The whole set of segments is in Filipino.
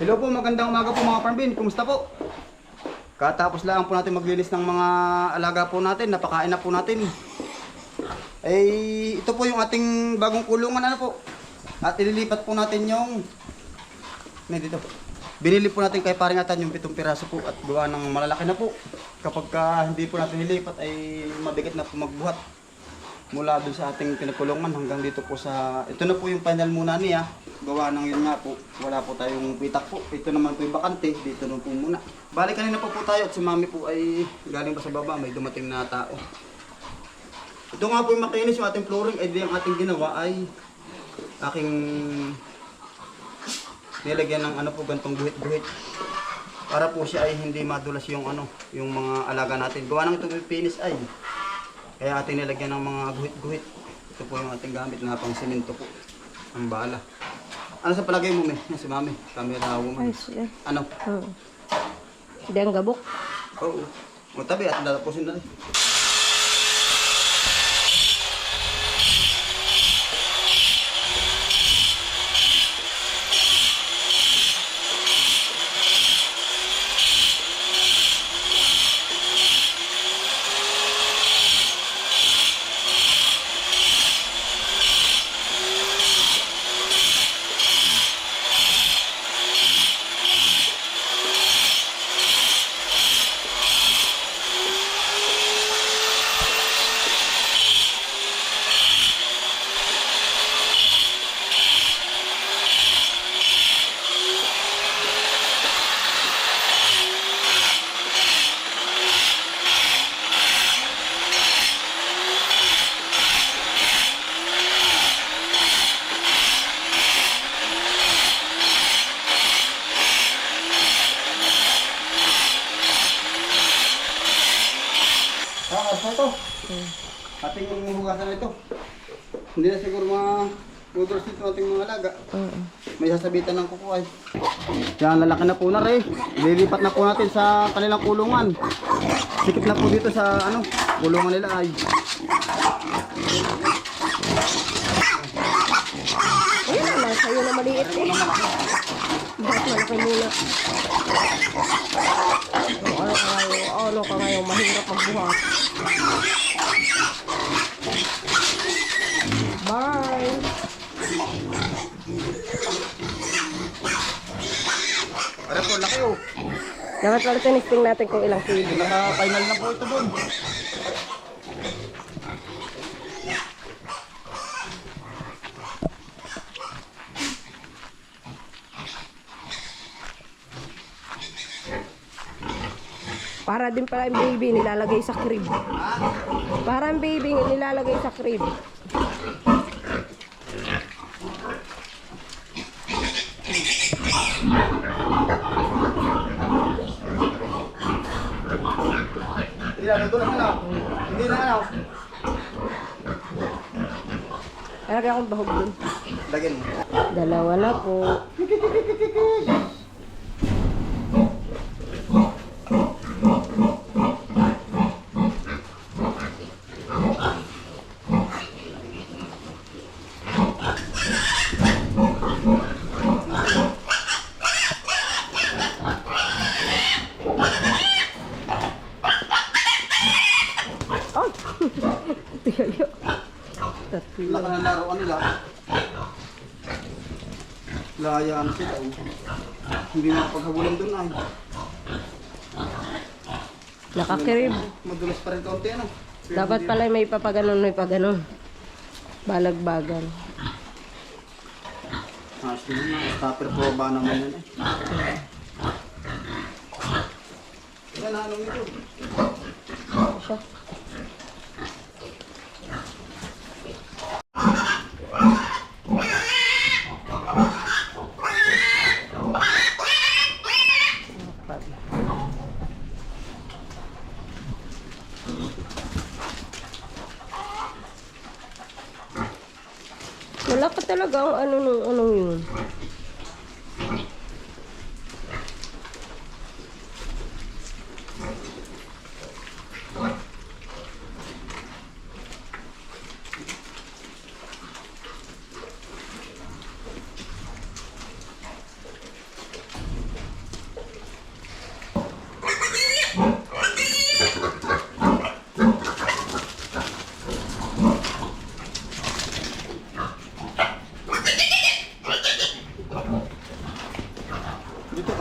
Hello po, magandang umaga po mga parmbin. Kumusta po? Katapos lang po natin maglinis ng mga alaga po natin. Napakain na po natin. Eh, ito po yung ating bagong kulungan ano po. At ililipat po natin yung... May dito. Binili po natin kay paringatan yung pitong piraso po at gawa ng malalaki na po. Kapag ka hindi po natin nilipat ay mabigat na po magbuhat. Mula doon sa ating pinakulungan hanggang dito po sa... Ito na po yung final muna niya. Gawa ng yun nga po. Wala po tayong pitak po. Ito naman po yung bakante. Dito na po muna. Balik kanina pa po tayo at si mami po ay galing pa sa baba. May dumating na tao. Ito nga po yung makinis yung ating flooring. Ay ang ating ginawa ay aking nilagyan ng ano po gantong guhit-guhit. Para po siya ay hindi madulas yung ano, yung mga alaga natin. Gawa ng itong pinis ay. Kaya ating nilagyan ng mga guhit-guhit. Ito po yung ating gamit na pang simento po. Ang bala. Ano sa palagay mo, me? Yan Si mami, camera woman. Ayos yan. Ano? Oo. Hindi ang gabok. Oo. O tabi at lalapusin na rin. Asa ito? Ating hugasan na ito. Hindi na siguro mga noodles dito ating mga alaga. Oo. May sasabitan ng kukuhay. Yan, lalaki na po na rin. Lilipat na po natin sa kanilang kulungan. Sikip na po dito sa ano, kulungan nila ay. Ayun na, sa'yo na maliit eh. Bakit malaki muna? Ano ka ngayon? Ano ka ngayon? Mahirap magbuhat. Bye! Para po, laki oh. Dapat pala tinisting natin kung ilang kilo. Naka-final na po ito doon. Para din pala yung baby nilalagay sa crib. Para ang baby nilalagay sa crib. Hindi na ano. Lagay akong bahog dun. Lagyan mo. Dalawa na po. Oh! Tiyo. Tatlo. Laki ng laruan nila. Na sila. Hindi makapaghabulan doon ay. Nakakrib. Madulas pa rin kaunti ano. Dapat pala may papaganon, may paganon. Balagbagan. Ah, sige na. Stopper po ba naman yan eh. Yan, ano nito? Siya. Wala ka talaga ang ano nung anong yun.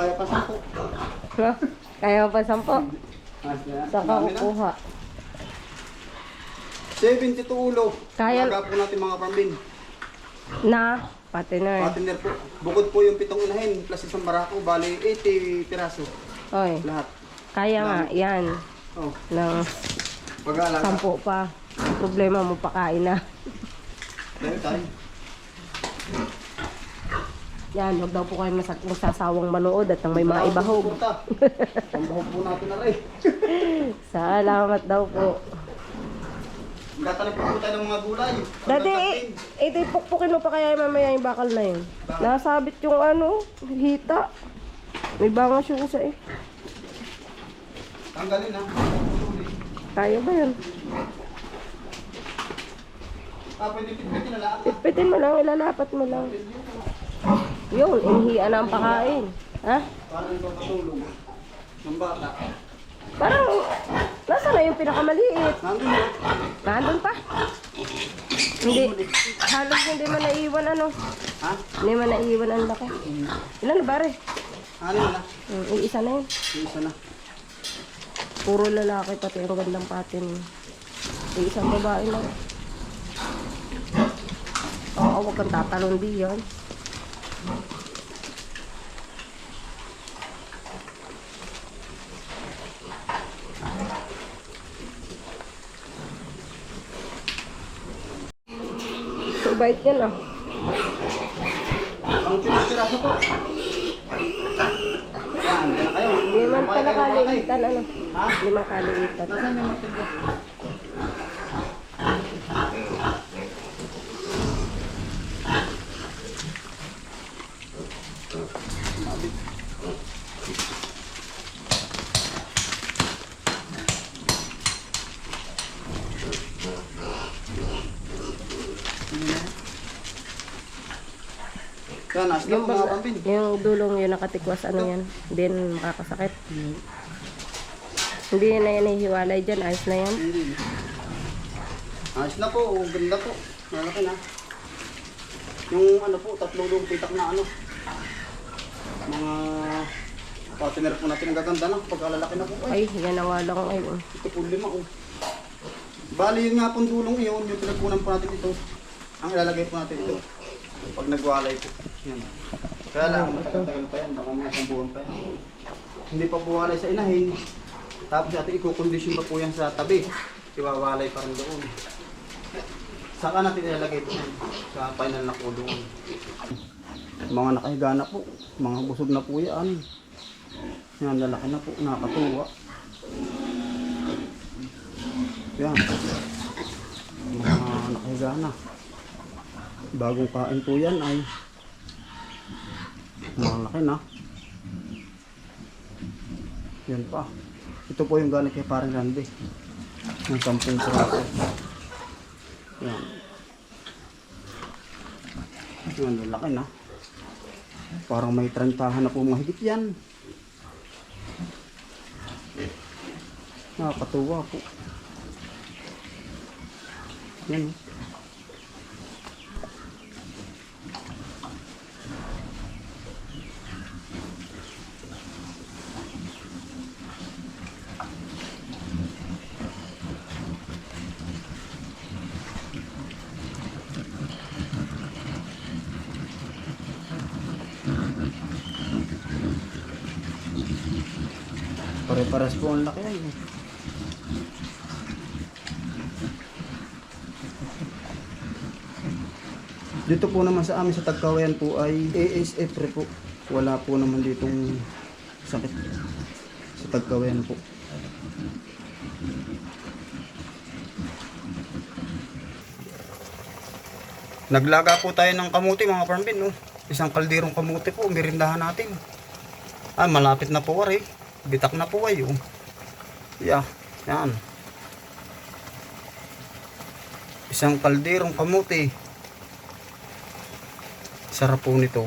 kaya pa sampo. Ha? Kaya mo pa sampo. Ayos na yan. Saan ka kukuha? 72 ulo. Kaya- Kaya po natin mga pambin. Na, partner. Partner po. Bukod po yung pitong inahin plus isang barako. Bali 80 piraso. Oy, Lahat. kaya nga, yan. Oh, Ng pag-aalaga. sampo pa. Problema mo pakain na. Dahil tayo. Yan, huwag daw po kayo masak masasawang manood at nang may mga ibahog. Pambahog po natin na rin. Salamat daw po. Gatanap po tayo ng mga gulay. Dati, ito ipukpukin mo pa kaya mamaya yung bakal na yun. Nasabit yung ano, hita. May bangas yung isa eh. Tanggalin ha. Kaya ba yun? Ah, pwede pitpitin na lahat. Pitpitin mo lang, ilalapat mo lang. Yun, inihian na ang pakain. Ha? Parang ito patulong. Ng bata. Parang, nasa na yung pinakamaliit? Nandun yun. Nandun pa. Hindi, halos hindi mo naiwan ano. Ha? Hindi mo naiwan ang laki. Ilan na bare? Ano yun na? Hmm, iisa na yun. Yung isa na. Puro lalaki pati ang gandang patin. Yung isang babae na. Oo, huwag kang tatalon di yan. So, bait yan ah. Ang pinagpiraso po. Limang pala kaliitan ano. Limang kaliitan. Nasaan yung matilda? Yan, asla Yung, yung dulong yun nakatikwas, ano yan, hindi yan makakasakit. Hindi na yan nahihiwalay dyan, ayos na yan. Hindi. Ayos na po, ganda po. Malaki na. Yung ano po, tatlong lumpitak na ano. Mga partner po natin ang gaganda na pag lalaki na po. Ay, Ay, yan na nga lang ay. oh. ito po lima oh. Bali yun nga pong dulong yun, yung pinagpunan po natin ito. Ang ilalagay po natin ito. Pag nagwalay po. Yan. Kaya lang, matagal-tagal pa yan, baka mga isang buwan pa yan. Hindi pa po walay sa inahin. Tapos ating ikukondisyon pa po yan sa tabi. Iwawalay pa rin doon. Saka natin ilalagay po yan sa final na kulungan. Mga nakahiga na po. Mga busog na po yan. Yan, lalaki na po. Nakakatuwa. Yan. Mga nakahiga na. Bagong kain po yan ay malaki na. Yan pa. Ito po yung galing kay parang Randy. Yung sampung piraso. Yan. Yan, lalaki na. Parang may 30 na po mahigit yan. Nakakatuwa po. Yan. oh. Pare-pares po ang laki ay. Dito po naman sa amin sa Tagkawayan po ay ASF po. Wala po naman ditong sakit sa Tagkawayan po. Naglaga po tayo ng kamuti mga parmbin. No? Isang kalderong kamuti po, mirindahan natin. Ah, malapit na po wari. Bitak na po ay oh. Yeah, yan. Isang kalderong kamuti. Sarap po nito.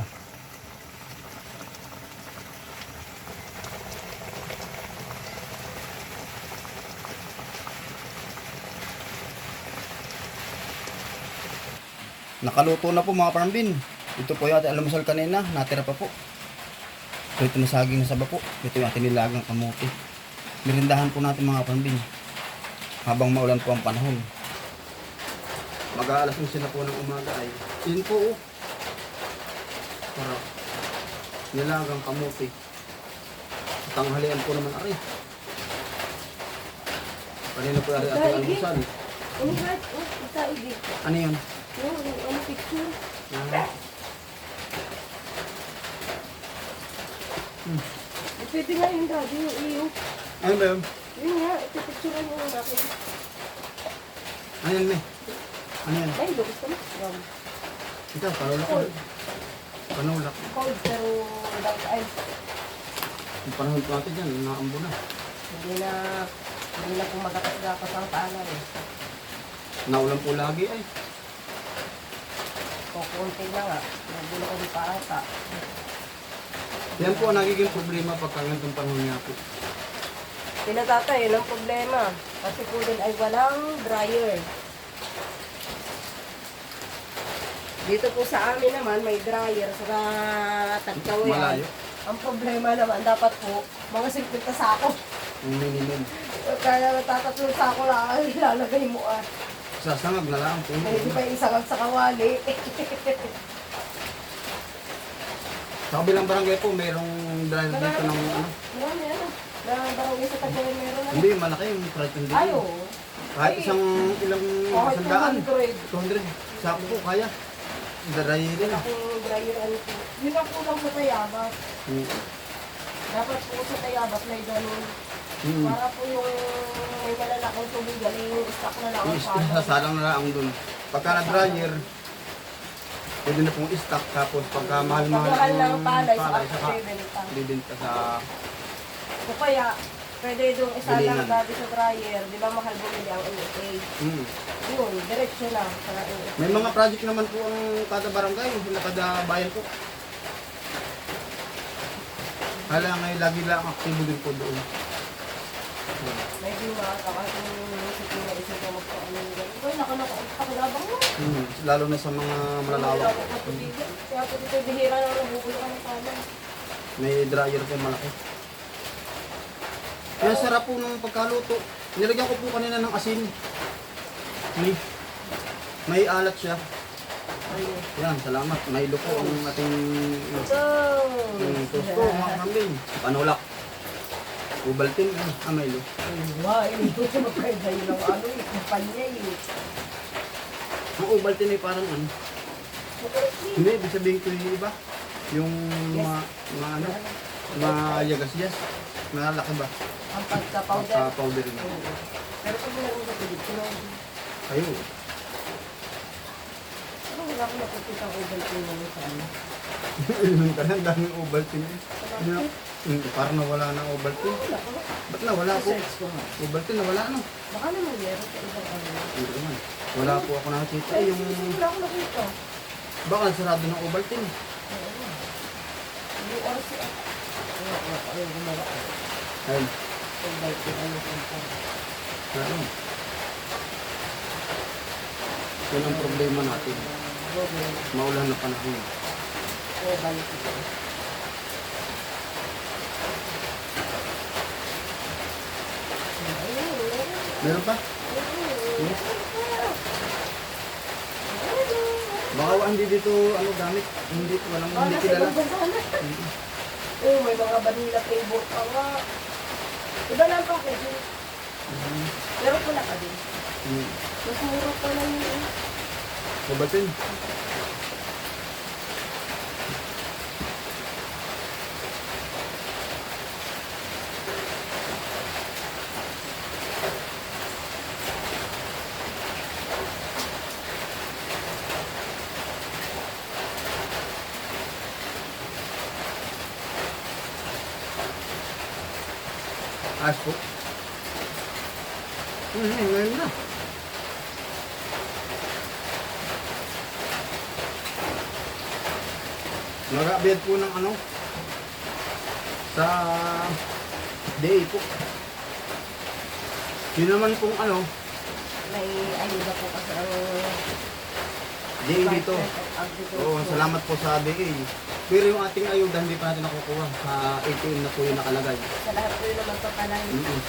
Nakaluto na po mga parambin. Ito po yung ating almusal kanina. Natira pa po. So ito na saging na saba po. Ito yung ating nilagang kamote. Mirindahan po natin mga pambin. Habang maulan po ang panahon. Mag-aalas ng sila po ng umaga ay. Yun po oh. Para nilagang kamote. Tanghalian po naman ari. Kanina po ari ating almusal. Ano? Oh. Ano yun? Yung ano picture. Ah, Pwede nga yung daddy, yung iyo. Ano ba yun? Yun nga, ipipicturean mo yung akin. Ano yan, me? Ano yan? Ay, lubos ka na. Yum. Ito, panulak ko. Panulak. Cold, pero dark ice. Yung panahon po natin dyan, naambo na. Hindi na, hindi na pumagatas-gatas ang paanan eh. Naulan po lagi ay. Kukunti na nga. Nagulo ko di pa ata. Yan po ang nagiging problema pagka ganitong panahon nga po. Pinatata, yun ang problema. Kasi po din ay walang dryer. Dito po sa amin naman, may dryer sa tagkawayan. Malayo. Ang problema naman, dapat po, mga 50 sako. Minimum. Kaya natatatlong sako lang ang ilalagay mo ah. Sasangag na lang po. Hindi pa yung isang sa kawali. Sa kabilang barangay po, mayroong driver dito ng ano. Ano. Na barangay sa tagkawayan meron na. Hindi, malaki yung price hindi. Ay, oo. Kahit isang ilang sandaan. 200. 200. Sako po, kaya. Daray din. Malaking dryer ano po. Yun ang kulang sa tayabas. Hmm. Dapat po sa tayabas may ganun. Hmm. Para po yung may malalaking tubig galing yung stock na lang ang Yung palo. sasalang na lang dun. Pagka na-dryer, pwede na pong stock. Tapos pagka mahal-mahal Pagmahal ng yung palay sa palay, saka bibenta. bibenta sa... O kaya, pwede doon isa lang Bilingan. dati sa dryer. Di ba mahal bumili ang NFA? Hmm. Yun, diretsyo lang sa NFA. May mga project naman po ang kada barangay, sila kada bayan po. Hala ngayon, lagi lang aktibo din po doon. May mga kakasing munisipyo na isa ko magpaano. Uy, nakaloko, pakilabang mo. Hmm. Lalo na sa mga malalawak. Wala ko tubig. Kaya po dito bihira na nabubulo ang palay. May dryer po malaki. Kaya sarap po ng pagkaluto. Nilagyan ko po kanina ng asin. May, may alat siya. Ayun. Yan, salamat. Milo po ang ating So, yung tosto, mga kambing. Panulak. Ubaltin, ah, ah, Milo. Wah, ito sa magkaiba yun ang ano eh, kumpanya eh. Ang Ubaltin ay parang ano. Hindi, ibig sabihin ko yung iba. Yung mga, mga ano, mga yagas-yas. Malalaki ba? Ang pagka-powder. Pagka-powder na. Oo. Pero pag wala mo sa tubig, tulong. Ayun. Ano wala ko nakikita ko ba ito yung sa ano? Ilan ka na, ang daming Ovaltine. Ano, hmm, parang nawala na Ovaltine. Wala ko. Ba't nawala po? Search ko nga. Ovaltine, nawala no? Baka naman meron sa ibang ano. Hindi naman. Wala po ako nakikita. Ay, Eh, yung, wala ko nakita. baka sarado ng Ovaltine. Oo. Hindi oras siya. Oo, oo, ayun, gumawa. Ayun. Ano sa Ayun. Yun ang problema natin. Maulan na panahon. Oo, balik ito. Meron pa? Hmm? Baka hindi dito ano gamit. Hindi, walang Ah, hindi kilala. na. Oo, may mga vanilla flavor pa nga. Iba lang packaging. Hmm. Pero pula ka din. Hmm. Mas mura pa lang yun. Ovaltine. Ayos po. Hmm, ngayon na. Nag-abiyad po ng ano sa day po. Yun naman pong ano, May ayuda po kasi ang day dito. Oo, salamat po sa DA. Pero yung ating ayuda, hindi pa natin nakukuha. Sa ATM na po yung nakalagay. Sa lahat po yun naman papalay. Mm-mm.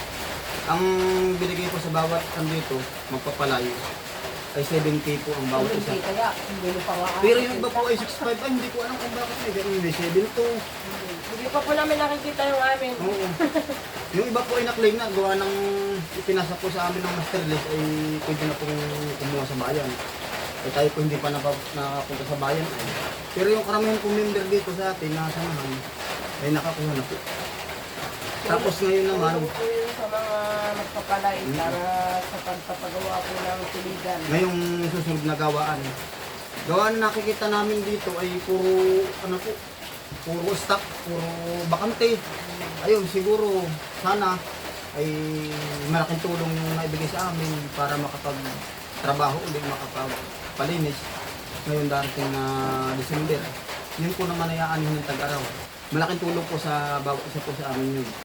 Ang binigay ko sa bawat andito, magpapalayo, ay 7K po ang bawat isa. Hindi kaya, hindi mo pa nga. Pero yung iba po ay 6.5, ay hindi ko alam kung bakit may ganun. May 7.2. Hindi pa po namin nakikita yung amin. Oo. yung iba po ay na-claim na, gawa ng ipinasa po sa amin ng master list, ay pwede na pong kumuha sa bayan. Eh tayo po hindi pa nakapunta sa bayan. Ay. Pero yung karamihan pong member dito sa atin, na samahan, ay nakakuha na po. Tapos ngayon naman, Tulong po yun sa mga magpapalay para sa pagpapagawa po ng tuligan. ngayong susunod na gawaan. Gawaan na nakikita namin dito ay puro, ano po, puro stock, puro bakante. Ayun, siguro, sana ay malaking tulong yung naibigay sa amin para makapag-trabaho ulit, makapag-palinis ngayon darating na December. Yun po naman ay aanin ng tag-araw. Malaking tulong po sa bawat isa po sa amin yun.